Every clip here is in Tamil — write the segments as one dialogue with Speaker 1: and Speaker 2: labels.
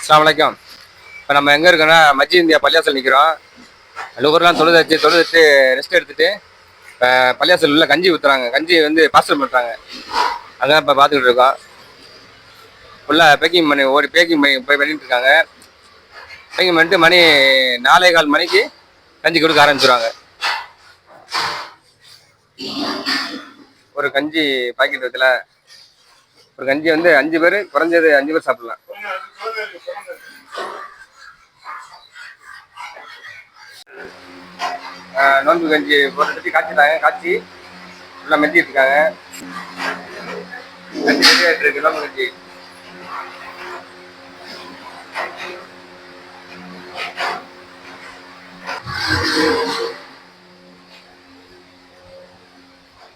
Speaker 1: அஸ்லாம் வலைக்கம் இப்போ நம்ம எங்கே இருக்கோன்னா மஜ்ஜி இந்தியா பள்ளியாசல் நிற்கிறோம் நுகர்லாம் தொழுது வச்சு தொழுது வச்சு ரெஸ்ட் எடுத்துகிட்டு இப்போ பள்ளியாசல் உள்ள கஞ்சி ஊற்றுறாங்க கஞ்சி வந்து பார்சல் பண்ணுறாங்க அதான் இப்போ பார்த்துக்கிட்டு இருக்கோம். ஃபுல்லாக பேக்கிங் பண்ணி ஒரு பேக்கிங் பண்ணி போய் பண்ணிட்டு இருக்காங்க. பேக்கிங் பண்ணிட்டு மணி நாலே கால் மணிக்கு கஞ்சி கொடுக்க ஆரம்பிச்சிருவாங்க. ஒரு கஞ்சி பாக்கெட் விதத்தில் ஒரு கஞ்சி வந்து அஞ்சு பேர் குறைஞ்சது அஞ்சு பேர் சாப்பிடலாம். நோன்பு கஞ்சி போட்டு காய்ச்சிட்டாங்க காய்ச்சி ஃபுல்லாக மெத்திட்டு இருக்காங்க. கஞ்சி இருக்கு நோன்பு கஞ்சி.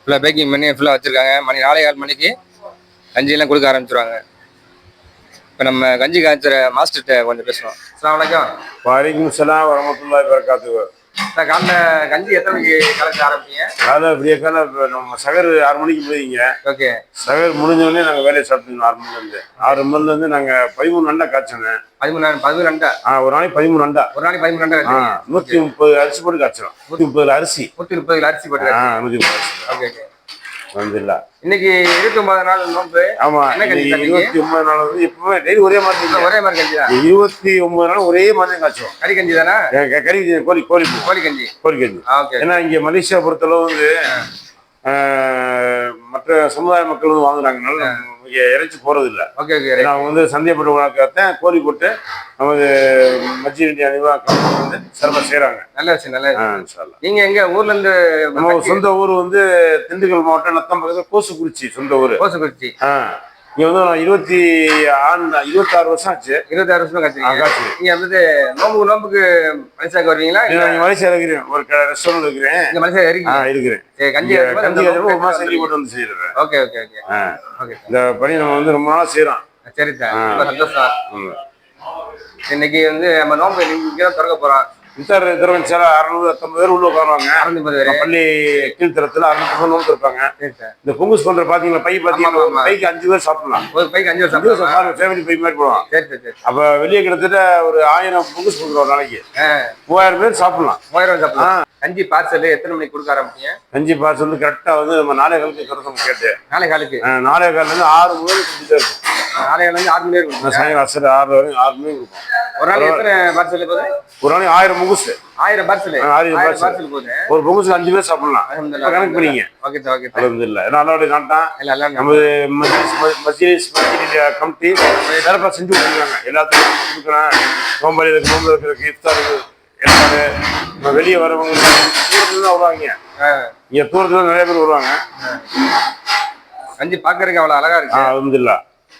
Speaker 1: ஃபுல்லாக பேக்கிங் பண்ணி ஃபுல்லாக வச்சுருக்காங்க. மணி நாலே கால் மணிக்கு. கஞ்சியெல்லாம் கொடுக்க ஆரம்பிச்சிருவாங்க. இப்போ நம்ம கஞ்சி காய்ச்சற மாஸ்டர்கிட்ட கொஞ்சம் பேசுவோம். அஸ்லாம் வலைக்கம்
Speaker 2: வலைக்கும் சலாம் வரமத்துல்லாஹி வரகாத்து
Speaker 1: சார் காலைல கஞ்சி எத்தனை மணிக்கு கலக்க ஆரம்பிச்சீங்க
Speaker 2: காலை விடிய காலை நம்ம சகர் ஆறு மணிக்கு போயிங்க
Speaker 1: ஓகே.
Speaker 2: சகர் முடிஞ்ச உடனே நாங்கள் வேலையை ஸ்டார்ட் ஆறு மணிலேருந்து ஆறு மணிலேருந்து நாங்கள் பதிமூணு அண்டா காய்ச்சோங்க.
Speaker 1: பதிமூணு பதிமூணு அண்டா?
Speaker 2: ஆ ஒரு நாளைக்கு பதிமூணு அண்டா.
Speaker 1: ஒரு நாளைக்கு பதிமூணு அண்டா
Speaker 2: நூற்றி முப்பது அரிசி போட்டு காய்ச்சலாம் நூற்றி முப்பது அரிசி.
Speaker 1: நூற்றி முப்பது கிலோ அரிசி போட்டு
Speaker 2: நூற்றி முப்பது அரிசி.
Speaker 1: Okay okay.
Speaker 2: வந்துடல
Speaker 1: இன்னைக்கு இருபத்தி ஒன்பது நாள்
Speaker 2: இன்னைக்கு
Speaker 1: தந்தீங்க?
Speaker 2: இருபத்தி ஒன்பது நாள் வந்து எப்பவுமே டெய்லி ஒரே மாதிரி
Speaker 1: ஒரே மாதிரி கஞ்சி தான்
Speaker 2: இருபத்தி ஒன்பது நாள் ஒரே மாதிரி தான் காய்ச்சுவோம்.
Speaker 1: கறி கஞ்சி தானே?
Speaker 2: கறி கோழி கோழி
Speaker 1: கோழி கஞ்சி.
Speaker 2: கோழி கஞ்சி.
Speaker 1: ஓகே.
Speaker 2: ஏன்னா இங்க மலேசியா பொறுத்தளவு வந்து மற்ற சமுதாய மக்கள் வந்து இங்க இறைச்சி போறது இல்ல
Speaker 1: ஓகே ஓகே
Speaker 2: அவங்க வந்து சந்தைப்பட்டு உணவுக்காகத்தான் கோழி போட்டு நமது இந்திய அணிவா வந்து சிறப்பாக செய்றாங்க.
Speaker 1: நல்ல விஷயம் நல்ல விஷயம்.
Speaker 2: ஆஹ், இன்ஷா அல்லாஹ்.
Speaker 1: நீங்க எங்க ஊர்ல இருந்து
Speaker 2: நம்ம சொந்த ஊர் வந்து திண்டுக்கல் மாவட்டம் நத்தம் பக்கத்தில் கோசுக்குறிச்சி சொந்த ஊர்.
Speaker 1: கோசக்குறிச்சி.
Speaker 2: ஆஹ் இங்க வந்து நான் இருபத்தி ஆறு இருபத்தாறு வருஷம் ஆச்சு.
Speaker 1: இருபத்தாறு வருஷமா
Speaker 2: ஆ,
Speaker 1: கத்துறீங்க
Speaker 2: காய்ச்சி
Speaker 1: நீங்க வந்து நோம்புக்கு நோம்புக்கு மலேசியாவுக்கு வருவீங்களா?
Speaker 2: இங்க மலேசியா இருக்கிறேன். ஒரு ரெஸ்டாரண்ட் இருக்கிறேன்.
Speaker 1: இங்க மலேசியா
Speaker 2: ஆ
Speaker 1: இருக்கீங்க
Speaker 2: இருக்கிறேன்.
Speaker 1: சரி, கஞ்சி
Speaker 2: இங்க கஞ்சி ஒரு மாசம் லீவ் போட்டு வந்து செய்யறேன்.
Speaker 1: Okay okay
Speaker 2: okay.
Speaker 1: ஓகே.
Speaker 2: இந்த பணி நம்ம வந்து ரொம்ப நாளா செய்யறோம்.
Speaker 1: சரி சார். ரொம்ப சந்தோஷம். இன்னைக்கு வந்து நம்ம நோம்பு இங்க தான் திறக்க போறோம்.
Speaker 2: இன்சார் திருவஞ்சால அறுநூறு பத்தொன்பது பேர் உள்ள உட்காருவாங்க. பள்ளி கீழ்த்தரத்துல அறுநூறு நோட்டு இருப்பாங்க. இந்த பொங்குஸ் பண்ற பாத்தீங்களா? பை பாத்தீங்கன்னா. பைக்கு அஞ்சு பேர் சாப்பிடலாம்.
Speaker 1: ஒரு பைக்கு அஞ்சு
Speaker 2: பேர்.
Speaker 1: சாப்பிடுவாங்க
Speaker 2: ஃபேமிலி பை மாதிரி போடுவாங்க.
Speaker 1: சரி சரி
Speaker 2: அப்ப வெளியே கிட்டத்தட்ட ஒரு ஆயிரம் பொங்குஸ் பண்றோம் நாளைக்கு மூவாயிரம் பேர் சாப்பிடலாம்.
Speaker 1: மூவாயிரம் சாப்பிடலாம். கஞ்சி பார்சல் எத்தனை மணிக்கு கொடுக்க ஆரம்பிச்சீங்க
Speaker 2: கஞ்சி பாஸ் வந்து கரெக்டா வந்து நம்ம நாளை காலத்துக்கு கருத்தம் கேட்டு.
Speaker 1: நாளை காலுக்கு?
Speaker 2: நாளை காலில இருந்து ஆறு மணி கொடுத்துட்டே இருக்கும்.
Speaker 1: நாளை இருந்து ஆறு மணி வரைக்கும்
Speaker 2: நான் சாயங்காலம் ஆறு வரைக்கும் ஆறு மணி கொடுப்போம்.
Speaker 1: ஒரு நாளைக்கு எத்தனை பார்சல்
Speaker 2: ஒரு நாளைக்கு ஆயிரம் முகுசு
Speaker 1: ஆயிரம் பார்சல்.
Speaker 2: ஆயிரம்.
Speaker 1: பார்சல். போகுது.
Speaker 2: ஒரு பொங்குசுக்கு அஞ்சு பேர் சாப்பிடலாம். கணக்கு பண்ணிங்க.
Speaker 1: Okay sir okay sir.
Speaker 2: அலமதுல்ல. ஏன்னா அல்லாவுடைய நாட்டான்
Speaker 1: இல்ல
Speaker 2: நமது மஜ்லிஸ் மஜ்லிஸ் கமிட்டி சிறப்பாக செஞ்சு கொடுத்துருக்காங்க. எல்லாத்துக்கும் கொடுக்குறேன். நோம்பலி இருக்கு நோம்பு இருக்கிறதுக்கு இஃப்தாருக்கு எல்லாரு வெளியே வரவங்க தூரத்துல தான் வருவாங்க. இங்க தூரத்துல நிறைய பேர் வருவாங்க.
Speaker 1: கஞ்சி பாக்குறதுக்கு அவ்வளவு அழகா இருக்கு.
Speaker 2: அலமதுல்லா.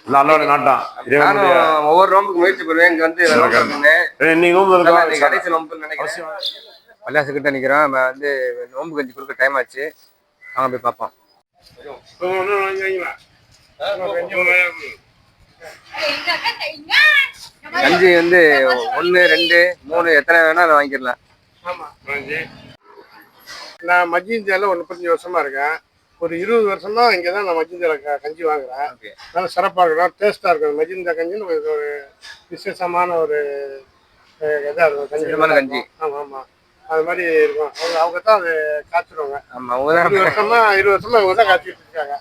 Speaker 2: இல்லை அல்லாவுடைய நாட்டான்
Speaker 1: நானும் ஒவ்வொரு நோம்புக்கு முயற்சி பண்ணுவேன். இங்க வந்து நோம்பு.
Speaker 2: இன்னைக்கு நோம்பு இருக்கா?
Speaker 1: கடைசி நோம்புன்னு நினைக்கிறேன். பள்ளியாசு கிட்ட நிக்கிறோம். நம்ம வந்து நோம்பு கஞ்சி கொடுக்க டைம் ஆச்சு. அவங்க போய் பார்ப்போம். கஞ்சி வந்து ஒன்னு ரெண்டு மூணு எத்தனை வேணா அதை வாங்கிடலாம்.
Speaker 3: ஆமா நான் மஜ்ஜிந்தியால ஒரு முப்பத்தஞ்சு வருஷமா இருக்கேன். ஒரு இருபது வருஷமா இங்கே தான் நான் மஜ்ஜிந்தியால க- கஞ்சி வாங்குறேன். நல்லா சிறப்பாக இருக்கும். டேஸ்ட்டாக இருக்கும். மஜ்ஜிந்தியா கஞ்சின்னு ஒரு ஒரு விசேஷமான ஒரு அஹ், இதா இருக்கும். கஞ்சி.
Speaker 1: கஞ்சி.
Speaker 3: ஆமாம் ஆமாம் அது மாதிரி இருக்கும். அவங்க அவங்க தான் அது காய்ச்சிடுவாங்க
Speaker 1: ஆமா
Speaker 3: இருபது வருஷமா இருபது வருஷமா இவங்க தான் காய்ச்சிட்டு இருக்காங்க.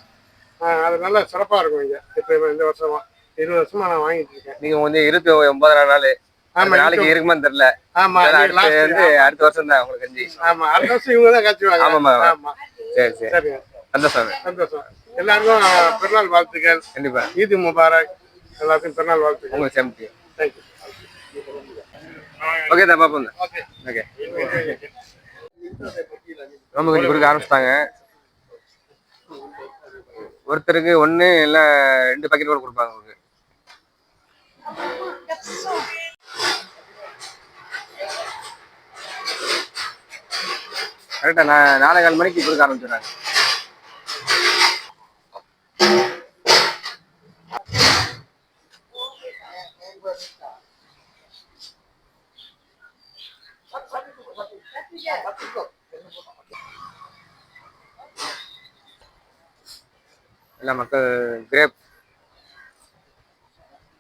Speaker 3: அது நல்லா சிறப்பாக இருக்கும் இங்கே. இப்போ இந்த வருஷமா இருபது வருஷமா நான் வாங்கிட்டு இருக்கேன்.
Speaker 1: நீங்க வந்து இருபத்தி ஒன்பதாம் நாள்.
Speaker 3: ஆமா,
Speaker 1: நாளைக்கு இருக்குமான்னு தெரியல.
Speaker 3: ஆமா
Speaker 1: அடுத்து. வந்து அடுத்த வருஷம் தான் உங்களுக்கு கஞ்சி.
Speaker 3: ஆமா அடுத்த வருஷம் இவங்க தான் காய்ச்சுவாங்க
Speaker 1: ஆமாம்மா.
Speaker 3: ஆமா.
Speaker 1: சரி சரி.
Speaker 3: சரிங்க.
Speaker 1: சந்தோஷம்.
Speaker 3: சந்தோஷம். எல்லாருக்கும் பெருநாள் வாழ்த்துக்கள்.
Speaker 1: கண்டிப்பா.
Speaker 3: ஈது முபாரக். எல்லாத்துக்கும் பெருநாள் வாழ்த்துக்கள்.
Speaker 1: உங்களுக்கு சேமிச்சு
Speaker 3: தேங்க்யூ
Speaker 1: ஓகே தான் பாப்போம்
Speaker 3: ஓகே
Speaker 1: ஓகே ரொம்ப கொஞ்சம் கொடுக்க ஆரம்பிச்சிட்டாங்க. ஒருத்தருக்கு ஒன்று இல்லை ரெண்டு பாக்கெட் கூட கொடுப்பாங்க உங்களுக்கு. கரெக்டாக நான் நாலே கால் மணிக்கு கொடுக்க ஆரம்பிச்சிடுறாங்க. எல்லா மக்கள் கிரேப்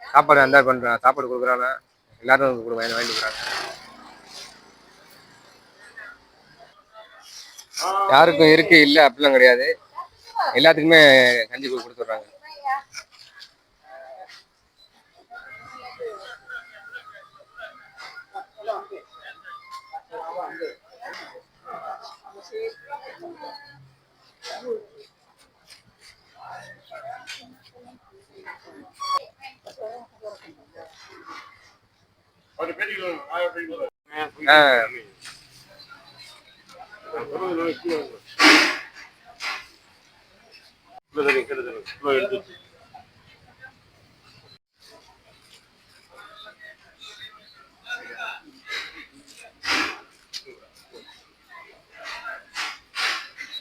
Speaker 1: சாப்பாடு அந்த பண்ணுறாங்க சாப்பாடு கொடுக்குறாங்க. எல்லாரும் கொடு வாங்கி வாங்கி யாருக்கும் இருக்கு இல்லை அப்படிலாம் கிடையாது. எல்லாத்துக்குமே கஞ்சி கொடு- வாங்க ஆ.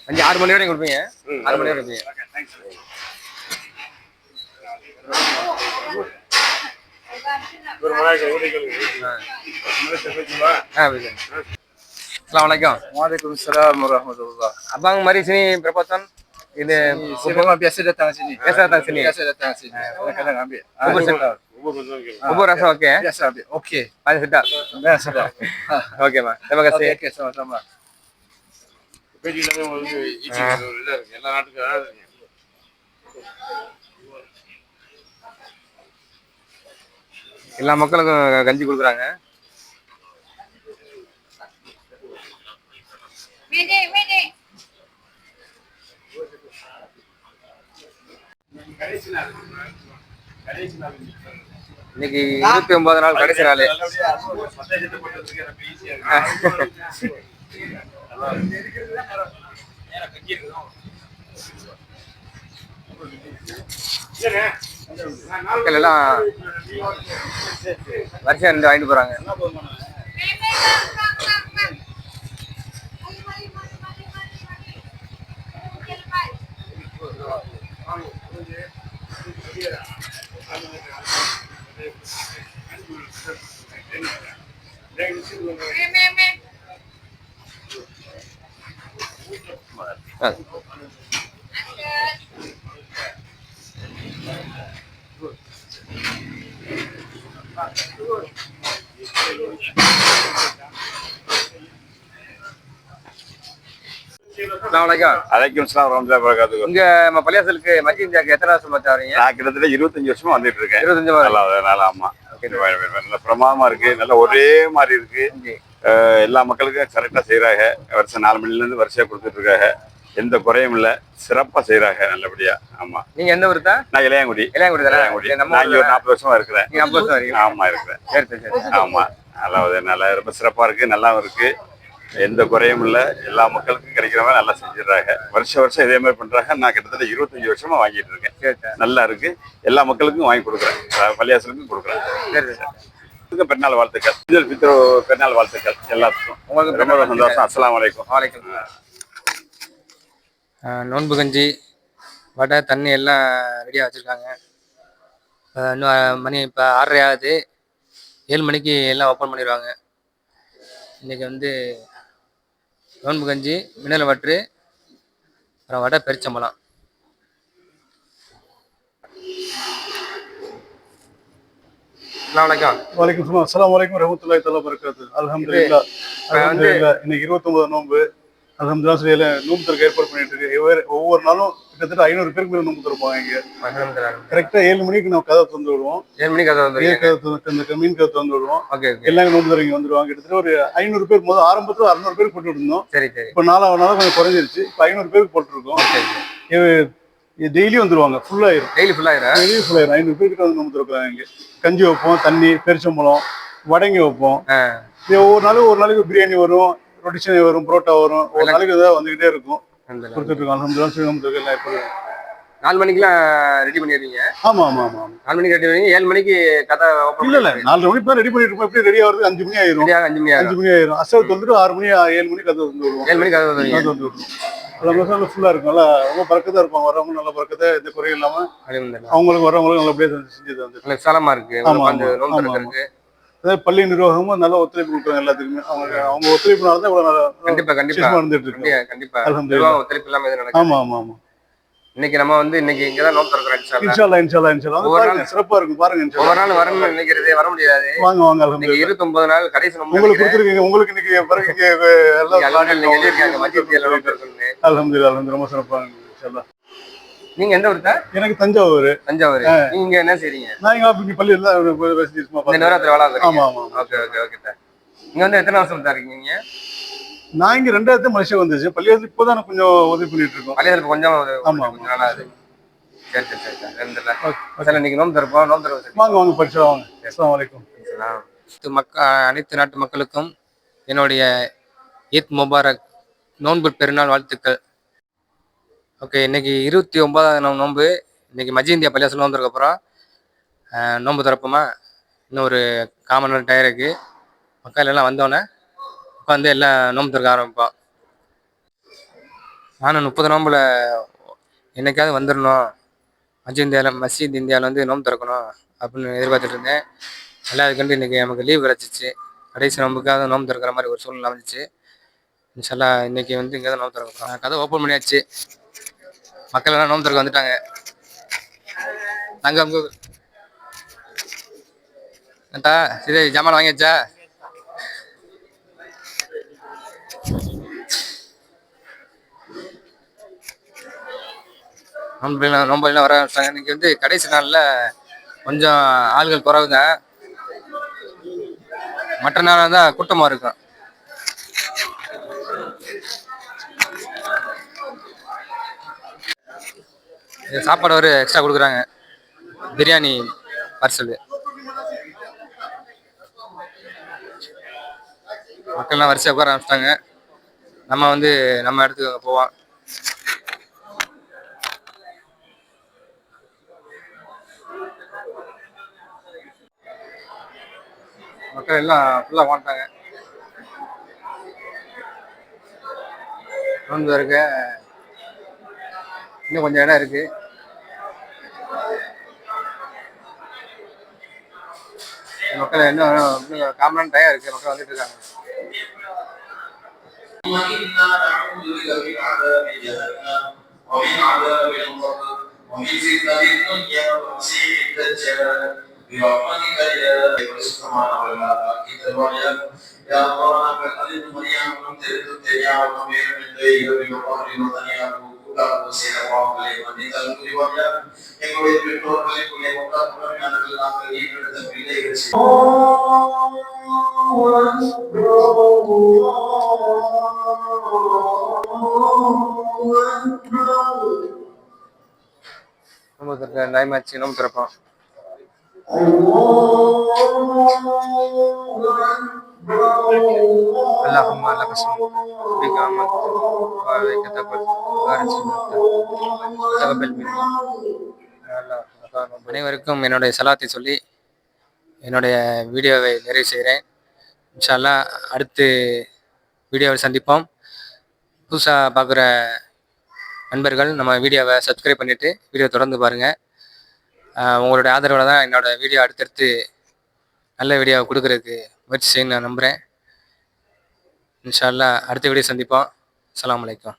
Speaker 1: அஞ்சு ஆறு மணி வரைக்கும் கொடுப்பீங்க ஆறு மணி வரைக்கும் கொடுப்பீங்க
Speaker 2: ஒரு மலாய்க்கு ஊழிகள்
Speaker 1: ஆ ஓகே அஸ்லாம் வலைக்கம்
Speaker 4: Waalaikumsalam Assalamualaikum warahmatullahi
Speaker 1: abang mari sini berapa ton ini
Speaker 4: Saya memang biasa datang sini.
Speaker 1: Biasa datang sini?
Speaker 4: Biasa datang sini. Kadang-kadang ambil. Ah,
Speaker 1: Bubur
Speaker 4: bubur.
Speaker 1: sedap.
Speaker 2: ஒவ்வொரு கொஞ்சம்
Speaker 1: bubur rasa oke ya
Speaker 4: Biasa ambil. Okey.
Speaker 1: paling sedap
Speaker 4: Nah, sedap.
Speaker 1: oke mas terima kasih
Speaker 4: Okey, okey, sama-sama.
Speaker 2: பேட்டி எல்லாமே வந்து ஈஸி ஒரு இதாக எல்லா நாட்டுக்கும் இருக்கு.
Speaker 1: எல்லா மக்களுக்கும் கஞ்சி கொடுக்குறாங்க. இன்னைக்கு இருபத்தி ஒன்பது நாள் கடைசி நாள்
Speaker 2: நல்லபடியா சந்தேகத்தை போட்டதுக்கு எனக்கு ஈஸியா இருக்கு
Speaker 1: மக்கள் எல்லாம் வரிசையா ரெண்டு வாங்கிட்டு போறாங்க
Speaker 5: Thank you bang, bang, bang. Mari, mari, mari, mari, mari, mari. Okey, lepas. Me, me, me.
Speaker 1: Ah.
Speaker 5: Angkat.
Speaker 1: அஸ்ஸலாமு அலைக்கும்
Speaker 6: வரகாத்துக்கு
Speaker 1: இங்க நம்ம பள்ளியாசலுக்கு மத்திய இந்தியாவுக்கு எத்தனை வருஷம் மச்சா வரீங்க?
Speaker 6: நான் கிட்டத்தட்ட இருபத்தஞ்சு வருஷமா வந்துட்டு இருக்கேன்.
Speaker 1: இருபத்தஞ்சு வருஷம்.
Speaker 6: ஆமா. நல்ல பிரமாதமா இருக்கு. நல்ல ஒரே மாதிரி இருக்கு. எல்லா மக்களுக்கும் கரெக்டா செய்யறாங்க வருஷம் நாலு மணில இருந்து வரிசையா கொடுத்துட்டு இருக்காங்க எந்த குறையும் இல்ல. சிறப்பா செய்யறாங்க நல்லபடியா. ஆமா.
Speaker 1: நீங்க எந்த ஊர் தான்
Speaker 6: நான் இளையாங்குடி.
Speaker 1: இளையாங்குடி தானே?
Speaker 6: இளையாங்குடி. நான் இங்க ஒரு நாற்பது வருஷமா இருக்கிறேன்.
Speaker 1: ஐம்பது வருஷம் வரீங்க
Speaker 6: ஆமா இருக்கிறேன்.
Speaker 1: சரி சரி சரி.
Speaker 6: ஆமா. நல்லா நல்லா ரொம்ப சிறப்பா இருக்கு. நல்லாவும் இருக்கு. எந்த குறையும் இல்ல. எல்லா மக்களுக்கும் கிடைக்கிற மாதிரி நல்லா செஞ்சிடறாங்க. வருஷம் வருஷம் இதே மாதிரி பண்றாங்க. நான் கிட்டத்தட்ட இருபத்தஞ்சு வருஷமா வாங்கிட்டு இருக்கேன். நல்லா இருக்கு. எல்லா மக்களுக்கும் வாங்கி கொடுக்குறேன். பள்ளியாசலுக்கும் கொடுக்குறேன்.
Speaker 1: சரி சரி.
Speaker 6: எல்லாத்துக்கும் பெருநாள் வாழ்த்துக்கள். இதில் பித்ரு பெருநாள் வாழ்த்துக்கள் எல்லாத்துக்கும்.
Speaker 1: உங்களுக்கு
Speaker 6: ரொம்ப ரொம்ப சந்தோஷம். அஸ்ஸலாமு அலைக்கும்.
Speaker 1: வலைக்கம். நோன்பு கஞ்சி வடை தண்ணி எல்லாம் ரெடியாக வச்சுருக்காங்க. இன்னும் மணி இப்போ ஆறரை ஆகுது. ஏழு மணிக்கு எல்லாம் ஓப்பன் பண்ணிடுவாங்க இன்றைக்கி வந்து நோன்பு கஞ்சி மினல் வற்று அப்புறம் வடை பெருச்சம்பழம். அஸ்ஸலாமு அலைக்கும்
Speaker 7: வலைக்கும் தஆலா பரக்காத்து அல்ஹம்துலில்லாஹ். அல்ஹம்துலில்லாஹ். இன்னைக்கு 29 நோன்பு. எல்லாம் நோன்பு திறக்க ஏற்பாடு பண்ணிட்டு இருக்கு. ஒவ்வொரு- நாளும் கிட்டத்தட்ட ஐநூறு பேருக்கு மேல நோன்பு திறப்பாங்க இங்க. கரெக்டா ஏழு மணிக்கு நம்ம கதை திறந்து விடுவோம்.
Speaker 1: ஏழு மணிக்கு அதை
Speaker 7: ஏழு கதை மீன் கதை திறந்து விடுவோம். எல்லாரும் நோன்பு திறங்க வந்துருவாங்க. கிட்டத்தட்ட ஒரு ஐநூறு பேர் முதல் ஆரம்பத்துல அறுநூறு பேர் போட்டு இருந்தோம்.
Speaker 1: சரி சரி.
Speaker 7: இப்போ நாலாவது நாள் கொஞ்சம் குறைஞ்சிருச்சு. இப்போ ஐநூறு பேருக்கு போட்டுருக்கோம். டெய்லி வந்துருவாங்க. ஃபுல்லாயிரும்
Speaker 1: டெய்லி ஃபுல்லாயிரம்
Speaker 7: டெய்லி ஃபுல்லாயிரும் ஐநூறு பேருக்கு வந்து நோன்பு திறக்கிறாங்க இங்க. கஞ்சி வைப்போம் தண்ணி பெருச்சம்பழம் வடங்கி வைப்போம். ஒவ்வொரு நாளும் ஒரு நாளைக்கு பிரியாணி வரும். ரொட்டிச்சனை வரும் புரோட்டா வரும். ஒரு நாளைக்கு ஏதாவது வந்துகிட்டே இருக்கும். கொடுத்துட்டு இருக்கோம்
Speaker 1: நாலு மணிக்கெல்லாம் ரெடி பண்ணிடுவீங்க
Speaker 7: ஆமா ஆமா ஆமா
Speaker 1: நாலு மணிக்கு ரெடி பண்ணி ஏழு மணிக்கு கதை
Speaker 7: இல்ல இல்ல. நாலு மணிக்கு தான் ரெடி பண்ணிட்டு இருப்போம் எப்படி ரெடி ஆகுறது? அஞ்சு மணி ஆயிரும்.
Speaker 1: அஞ்சு மணி
Speaker 7: அஞ்சு மணி ஆயிரும். அசல் வந்துட்டு ஆறு மணி ஏழு மணிக்கு கதை வந்து
Speaker 1: ஏழு மணிக்கு கதை
Speaker 7: வந்து நல்லா ஃபுல்லா இருக்கும். நல்லா ரொம்ப பறக்கதா இருப்பாங்க. வரவங்க நல்ல பறக்கதா எந்த குறையும் இல்லாம. அவங்களுக்கு வரவங்களுக்கு நல்லபடியா செஞ்சு
Speaker 1: நல்ல விசாலமா இருக்கு.
Speaker 7: அதாவது பள்ளி நிர்வாகமும் நல்ல ஒத்துழைப்பு கொடுக்குறாங்க எல்லாத்துக்குமே அவங்க அவங்க ஒத்துழைப்புனால தான் இவ்வளவு
Speaker 1: கண்டிப்பா கண்டிப்பா
Speaker 7: இருந்துட்டு இருக்கு
Speaker 1: கண்டிப்பா
Speaker 7: அல்ஹம்துலில்லாஹ்.
Speaker 1: ஒத்துழைப்பு இல்லாம எதுவும் நடக்காது
Speaker 7: ஆமா ஆமா ஆமா
Speaker 1: இன்னைக்கு நம்ம வந்து இன்னைக்கு இங்க தான் நோம்பு திறக்கிறோம்.
Speaker 7: இன்ஷால்லா இன்ஷால்லா இன்ஷால்லா பாருங்க சிறப்பா இருக்கும் பாருங்க.
Speaker 1: ஒவ்வொரு நாள் வரணும்னு நினைக்கிறது வர முடியாது
Speaker 7: வாங்க வாங்க அல்ஹம்துலில்லாஹ்.
Speaker 1: இருபத்தொன்பது நாள் கடைசி
Speaker 7: உங்களுக்கு. கொடுத்துருக்கீங்க உங்களுக்கு இன்னைக்கு பிறகு இங்க எல்லாம்
Speaker 1: எழுதியிருக்காங்க மத்திய.
Speaker 7: அல்ஹம்துலில்லாஹ் ரொம்ப சிறப்பா இன்ஷால்லா.
Speaker 1: நீங்க எந்த ஊர்
Speaker 7: எனக்கு தஞ்சாவூர்.
Speaker 1: தஞ்சாவூர். நீங்க என்ன செய்றீங்க?
Speaker 7: நான் இங்க இங்க பள்ளியில்
Speaker 1: இந்த. நவராத்திரி வேலை
Speaker 7: ஆமா ஆமா.
Speaker 1: Okay okay okay sir. இங்க வந்து எத்தனை வருஷம் தான் இருக்கீங்க
Speaker 7: நான் இங்க ரெண்டாயிரத்து மலேசியா வந்துச்சு. பள்ளியில் இப்போதான் கொஞ்சம் உதவி பண்ணிட்டு இருக்கோம்.
Speaker 1: பள்ளியில் கொஞ்சம்
Speaker 7: ஆமா,
Speaker 1: கொஞ்சம் நாளா அது சரி சரி சரி சார். ரெண்டு இல்லை சார் இன்னைக்கு நோம்பு திறப்போம். நோம்பு திறப்போம்
Speaker 7: வாங்க வாங்க படிச்சா வாங்க. அஸ்ஸலாமு அலைக்கும்.
Speaker 1: அனைத்து மக்க அனைத்து நாட்டு மக்களுக்கும் என்னுடைய ஈத் முபாரக் நோன்பு பெருநாள் வாழ்த்துக்கள். ஓகே இன்னைக்கு இருபத்தி ஒன்பதாவது நம்ம நோன்பு. இன்னைக்கு மஜி இந்தியா பள்ளியாசல் நோம்புறதுக்கப்புறம் நோன்பு திறப்போமா இன்னும் ஒரு காமன் நேரம் டயர் இருக்குது மக்கள் எல்லாம் வந்தோடனே உட்காந்து எல்லாம் நோன்பு திறக்க ஆரம்பிப்போம். நானும் முப்பது நோம்பில் என்னைக்காவது வந்துடணும் மஜி இந்தியாவில் மஸ்ஜித் இந்தியாவில் வந்து நோன்பு திறக்கணும் அப்படின்னு எதிர்பார்த்துட்டு இருந்தேன். எல்லாம் இன்றைக்கி நமக்கு லீவ் கிடச்சிச்சு. கடைசி நோம்புக்காக நோம்பு திறக்கிற மாதிரி ஒரு சூழ்நிலை அமைஞ்சிச்சு. இன்ஷால்லா இன்னைக்கு வந்து இங்கே தான் நோம்பு திறக்க கதை ஓப்பன் பண்ணியாச்சு. மக்கள் எல்லாம் நோம்பு திறக்க வந்துட்டாங்க. நாங்க அங்க ஏன்டா இது ஜாமான் வாங்கியாச்சா நோம்புலாம் நோம்பெல்லாம் வர ஆரம்பிச்சிட்டாங்க. இன்னைக்கு வந்து கடைசி நாளில் கொஞ்சம் ஆள்கள் குறைவு தான் மற்ற நாள் தான் கூட்டமாக இருக்கும். இது சாப்பாடு ஒரு எக்ஸ்ட்ரா கொடுக்குறாங்க. பிரியாணி பார்சல் மக்கள்லாம் வரிசையாக உட்கார ஆரம்பிச்சிட்டாங்க. நம்ம வந்து நம்ம இடத்துக்கு போவோம். மக்கள் எல்லாம் ஃபுல்லாக வாண்டாங்க நோன்பு இருக்க இன்னும் கொஞ்சம் இடம் இருக்கு. மக்கள் என்ன இன்னும் காமன் டயம் இருக்கு மக்கள் வந்துட்டு இருக்காங்க
Speaker 8: وإنا نعوذ بك من عذاب جهنم ومن عذاب القبر ومن فتنة الدنيا ومسيح الدجال برحمتك يا السماء والأرض كتاب يا الله فالأذن مريم من تلد الدنيا وكبير من ذيك بالقهر وطنيا கூட்டாக செய்த பாவங்களை மன்னித்தல் புரிவாயா எங்களுடைய முட்டாள் நாங்கள் ஈடுபடுத்த பிள்ளைகள்
Speaker 1: டைம் ஆச்சு திறப்போம் oh, اللهم لك الحمد بك امنت وعليك توكلت وارجو تقبل مني அனைவருக்கும் என்னுடைய சலாத்தை சொல்லி என்னுடைய வீடியோவை நிறைவு செய்கிறேன் இன்ஷா அல்லாஹ் அடுத்து வீடியோவை சந்திப்போம் புதுசாக பார்க்குற நண்பர்கள் நம்ம வீடியோவை சப்ஸ்கிரைப் பண்ணிவிட்டு வீடியோ தொடர்ந்து பாருங்கள் உங்களுடைய ஆதரவில் தான் என்னோடய வீடியோ அடுத்தடுத்து நல்ல வீடியோ கொடுக்கறதுக்கு முயற்சி செய்ய நான் நம்புகிறேன் இன்ஷா அடுத்த வீடியோ சந்திப்போம். அலாம் வலைக்கம்